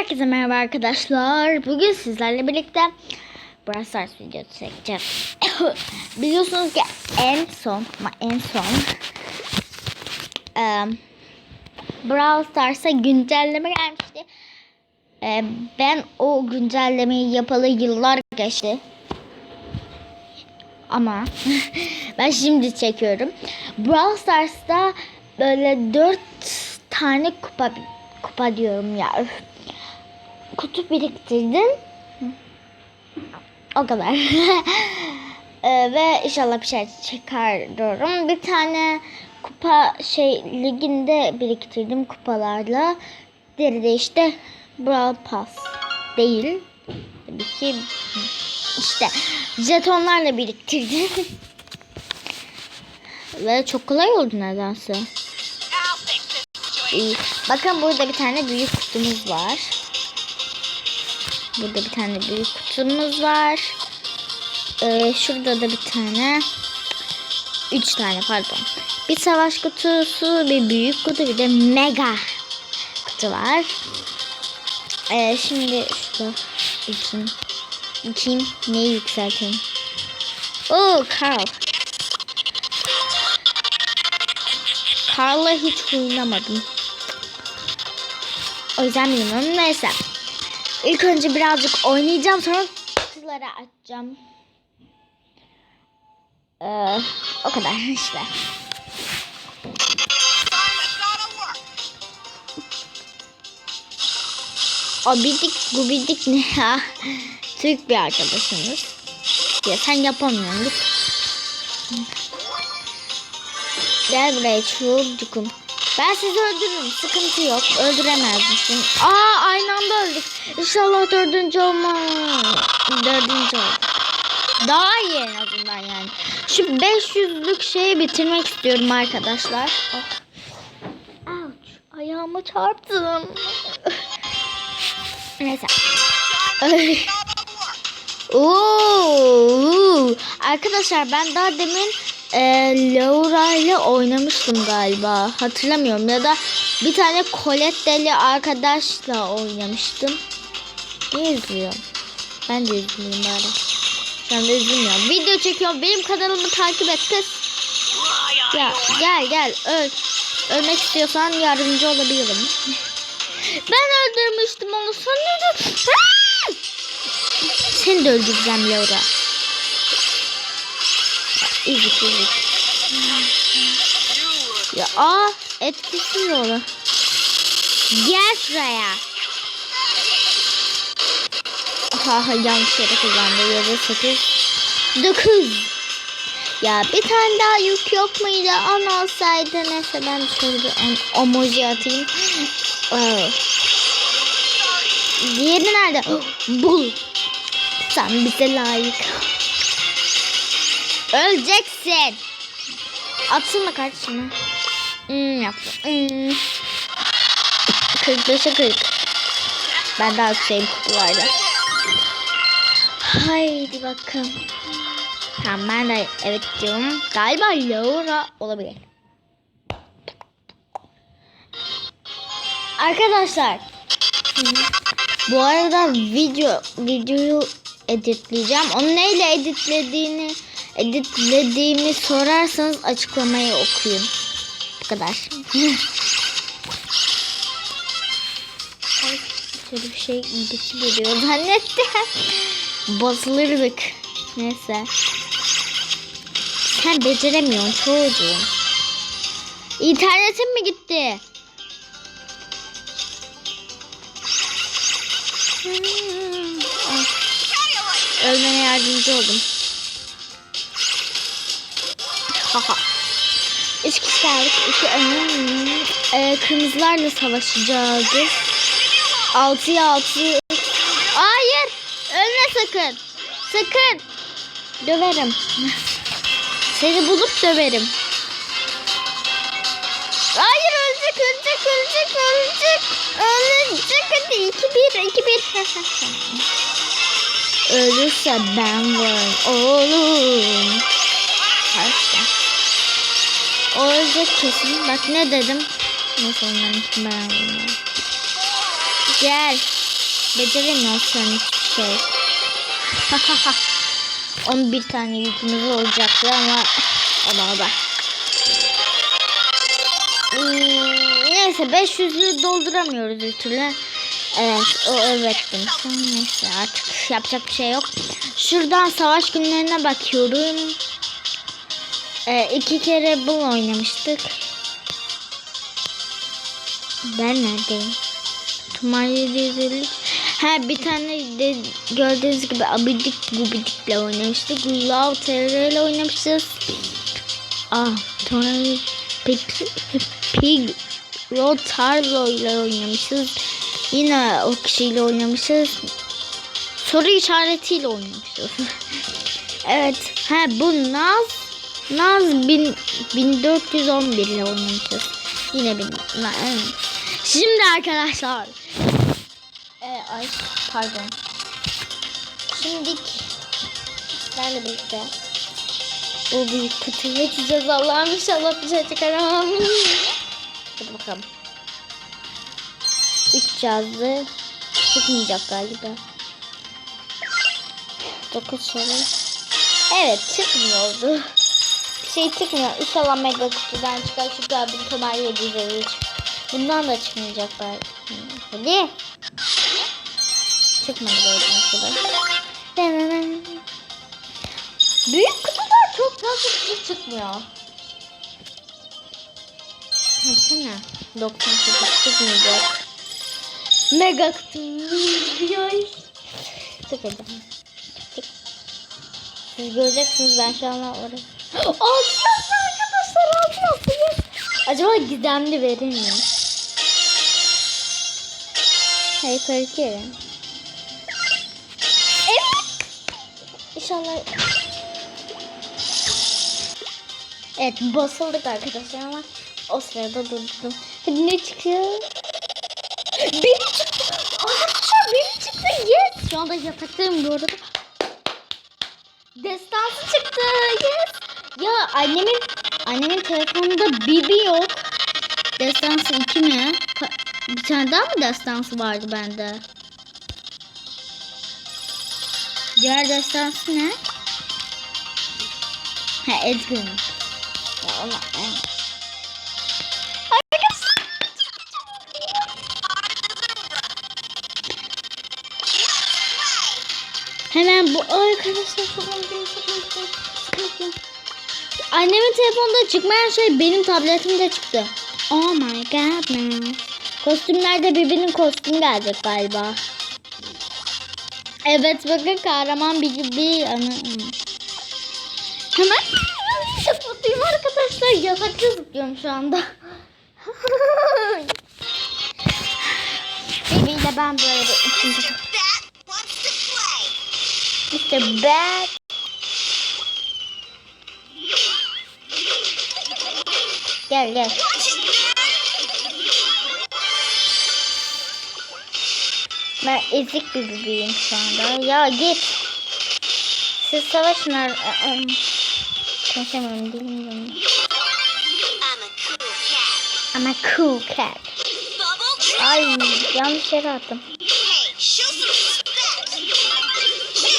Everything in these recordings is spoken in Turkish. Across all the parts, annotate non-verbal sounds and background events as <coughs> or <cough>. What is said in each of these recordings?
Herkese merhaba arkadaşlar. Bugün sizlerle birlikte Brawl Stars videosu çekeceğiz. <coughs> Biliyorsunuz ki en son en son eee Brawl Stars'a güncelleme gelmişti. Eee, ben o güncellemeyi yapalı yıllar geçti. Ama <laughs> ben şimdi çekiyorum. Brawl Stars'ta böyle dört tane kupa kupa diyorum ya. Öf. Kutu biriktirdim. O kadar. <laughs> Ee, ve inşallah bir şey çıkarıyorum. Bir tane kupa şey liginde biriktirdim kupalarla. Diğeri de işte Brawl Pass değil. Tabii ki işte jetonlarla biriktirdim. <laughs> Ve çok kolay oldu nedense. İyi. Bakın burada bir tane büyük kutumuz var. Burada bir tane büyük kutumuz var. Ee, şurada da bir tane. Üç tane pardon. Bir savaş kutusu, bir büyük kutu, bir de mega kutu var. Ee, şimdi şurada bakayım. Bakayım neyi yükselteyim. Oo Carl. Carl'la hiç oynamadım. O yüzden bilmiyorum. Neyse. İlk önce birazcık oynayacağım sonra kutuları açacağım. Ee, o kadar işte. Abidik gubidik ne ya? Türk bir arkadaşımız. Ya sen yapamıyorsun. Git. Gel buraya çocuğum. Ben sizi öldürürüm. Sıkıntı yok. Öldüremezmişsin. Aa aynı anda öldük. İnşallah dördüncü olma. Dördüncü ol. Daha iyi en azından yani. Şu 500'lük şeyi bitirmek istiyorum arkadaşlar. Oh. Ouch. Ayağıma çarptım. <laughs> Neyse. <laughs> Oo, arkadaşlar ben daha demin e, Laura ile oynamıştım galiba. Hatırlamıyorum ya da bir tane Colette'li arkadaşla oynamıştım. Ne izliyorum? Ben de izleyeyim bari. Şu anda izlemiyorum. Video çekiyorum. Benim kanalımı takip et kız. Ya gel gel öl. Ölmek istiyorsan yardımcı olabilirim. <laughs> ben öldürmüştüm onu. Aa! Seni de öldüreceğim Laura. İzik izik. Ya aa etkisiz onu. Gel şuraya. Ha ha yanlış yere kullandı. Yere 8. 9. Ya bir tane daha yük yok muydu? Onu olsaydı neyse ben şöyle bir em- emoji atayım. Diğeri nerede? Bul. Sen bize layık. Öleceksin. Atsana kardeşine. Hmm, yaptım. Hmm. 45'e 40. Ben daha yükseğim kutularda. Haydi bakalım. Tamam ben de evet diyorum. Galiba Laura olabilir. Arkadaşlar. Bu arada video videoyu editleyeceğim. Onu neyle editlediğini editlediğimi sorarsanız açıklamayı okuyun. Bu kadar. Şöyle bir şey ilgisi geliyor zannettim. Basılırdık. Neyse. Sen beceremiyorsun çocuğum. İnternetin mi gitti? Hmm, ah. Ölmene yardımcı oldum. Haha. Üç kişi. İki önüm. Ee, kırmızılarla savaşacağız. Altıya altı. Hayır. Ölme sakın. Sakın. Döverim. Seni bulup döverim. Hayır ölecek ölecek ölecek ölecek. Ölecek hadi 2-1 2-1. Ölürse ben varım oğlum. Kaçta. O ölecek kesin. Bak ne dedim. Neyse onların için ben aldım. Gel. Beceremiyorsun hiçbir şey. <laughs> 11 tane yükümüz olacaktı ama ama da. Hmm, neyse 500'ü dolduramıyoruz bir türlü. Evet o evet demiştim. Neyse artık yapacak bir şey yok. Şuradan savaş günlerine bakıyorum. Ee, iki kere bu oynamıştık. Ben neredeyim? Tumaylı dizilik. Ha bir tane de gördüğünüz gibi abidik gubidikle oynamıştık. Love TR ile oynamışız. Ah, sonra Pig, Pig Rotarlo ile oynamışız. Yine o kişiyle oynamışız. Soru işaretiyle oynamışız. <laughs> evet. Ha bu Naz Naz bin, 1411 ile oynamışız. Yine bin. Evet. Şimdi arkadaşlar. Ee, ay pardon. Şimdi sizlerle birlikte o büyük kutuyu <laughs> açacağız. Allah'ım inşallah bir şey çıkaramam. Hadi bakalım. Üç yazdı. Çıkmayacak galiba. Dokuz soru. Evet çıkmıyordu. Şey çıkmıyor. İnşallah mega kutudan çıkar. Çünkü abim Tomar 753. Bundan da çıkmayacak belki. Hadi. Çıkmadı gördüğünüz gibi. Büyük kutular çok fazla bir şey çıkmıyor. Baksana. 98 çıkmayacak. Mega kutu. Çık. Siz göreceksiniz ben şu an varım. Altı arkadaşlar altı. Acaba gizemli verir mi? Hayır korkuyorum. Evet. İnşallah. Evet basıldık arkadaşlar ama o sırada durdum. Hadi ne çıkıyor? Benim çıktı. Arkadaşlar benim çıktı. Yes. Şu anda yataktayım bu arada. Destansı çıktı. Yes. Annemin annemin telefonunda Bibi yok. Destansı 2 mi? Bir tane daha mı destansı vardı bende? Diğer destansı ne? Ha Edgar'ın. Ya. Arkadaşlar. Hemen bu arkadaşlar çok mutluyum, çok mutluyum. Annemin telefonunda çıkmayan şey benim tabletimde çıktı. Oh my god man. Kostümlerde birbirinin kostümü gelecek galiba. Evet bakın kahraman bir gibi ana. Hemen çok mutluyum arkadaşlar. Yatakta zıplıyorum şu anda. <laughs> Bibi ile ben böyle bir ikinci. Mr. Bad. Gel gel. Ben ezik bir bebeğim şu anda. Ya git. Siz savaşın. Konuşamıyorum bilmiyorum. I'm a I'm cool cat. Ay yanlış yere attım.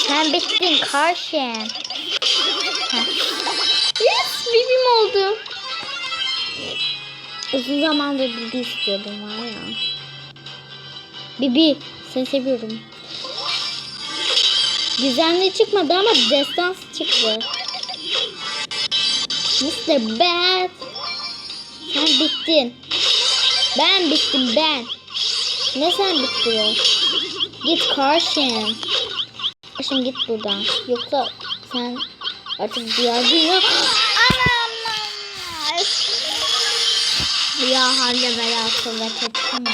Sen bittin karşın. Yes bibim oldu. Uzun zamandır bibi istiyordum var ya. Bibi seni seviyorum. Gizemli çıkmadı ama destans çıktı. Mr. Bad. Sen bittin. Ben bittim ben. Ne sen bittin? Git karşın. Karşım git buradan. Yoksa sen artık diğer dünya... Ya halle veya etsin mi?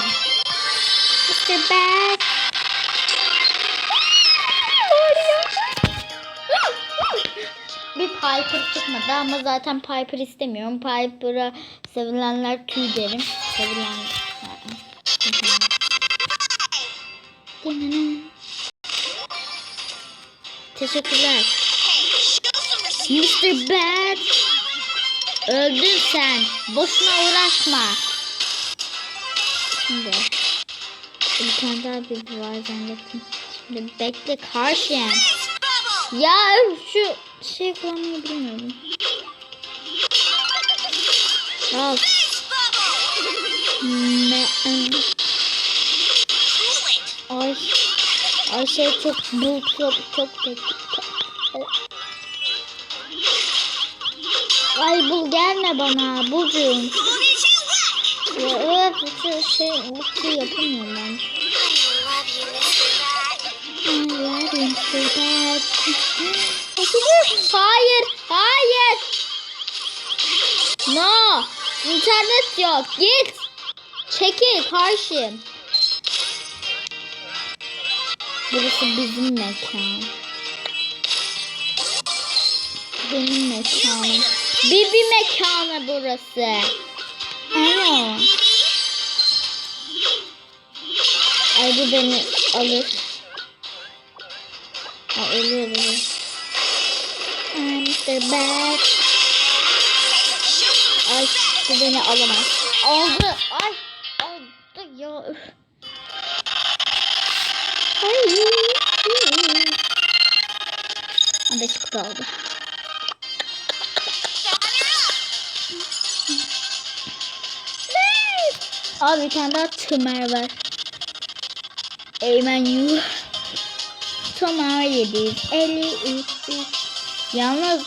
Mr. Bad. Bir Piper çıkmadı ama zaten Piper istemiyorum. Piper'a sevilenler tüy derim. Sevilen... Teşekkürler. Mr. Bad. Öldün sen. Boşuna uğraşma. Şimdi. Bir tane daha bir var zannettim. Şimdi bekle. Bubble. Ya şu şey kullanmayı bilmiyorum. Al. Ne? Ay. Ay şey çok bu çok çok kötü. Ay bul gelme bana like. Ya evet şu şey şey yapamıyorum ben. Hayır, hayır. No, internet yok. Git. Çekil karşım. Burası bizim mekan. Benim mekanım. Bibi mekanı burası. Ano. Ay bu beni alır. Ha, ölüyor. I'm Mr. Bad. Ay bu beni alamaz. Aldı. Ay aldı ya. Ay. Ha, Beş kutu aldı. Abi bir tane daha tümer var. Eymen yuh. Tomar 753. Yalnız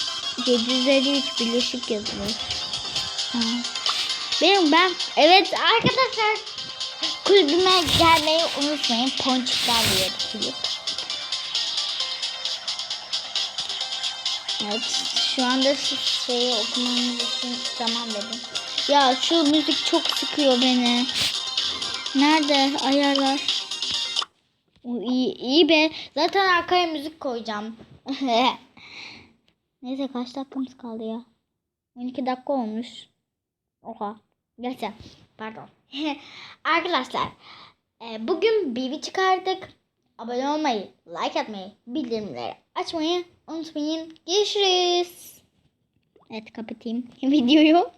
753 birleşik yazılıyor. Ha. Benim ben evet arkadaşlar kulübüme gelmeyi unutmayın. Ponçikler diye bir kulüp. Evet şu anda şu şeyi okumamız için zaman verin. Ya şu müzik çok sıkıyor beni. Nerede ayarlar? O iyi, iyi be. Zaten arkaya müzik koyacağım. <laughs> Neyse kaç dakikamız kaldı ya? 12 dakika olmuş. Oha. Neyse. Pardon. <laughs> Arkadaşlar. e, bugün BB çıkardık. Abone olmayı, like atmayı, bildirimleri açmayı unutmayın. Görüşürüz. Evet kapatayım <laughs> videoyu.